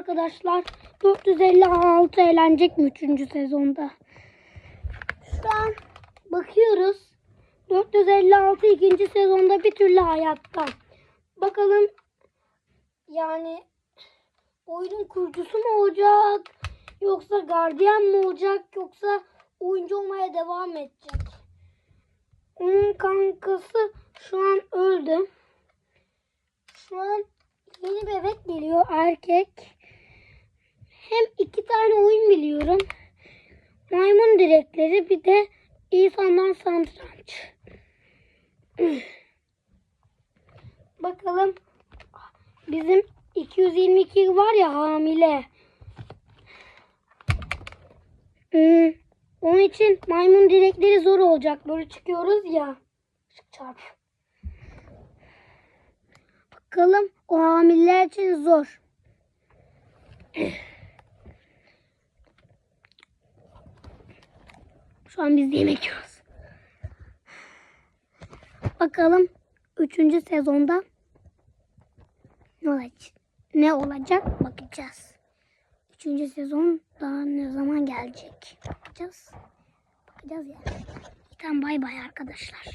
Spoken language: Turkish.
arkadaşlar. 456 eğlenecek mi 3. sezonda? Şu an bakıyoruz. 456 ikinci sezonda bir türlü hayatta. Bakalım yani oyunun kurucusu mu olacak? Yoksa gardiyan mı olacak? Yoksa oyuncu olmaya devam edecek? Onun kankası şu an öldü. Şu an yeni bebek geliyor erkek. Biliyorum. Maymun direkleri bir de insanlar santranç. Bakalım bizim 222 var ya hamile. Hmm, onun için maymun direkleri zor olacak. Böyle çıkıyoruz ya. Çarp. Bakalım o hamileler için zor. Şu an biz yemek yiyoruz. Bakalım 3. sezonda ne olacak? Ne olacak bakacağız. 3. sezon daha ne zaman gelecek bakacağız. Bakacağız yani. Tamam bay bay arkadaşlar.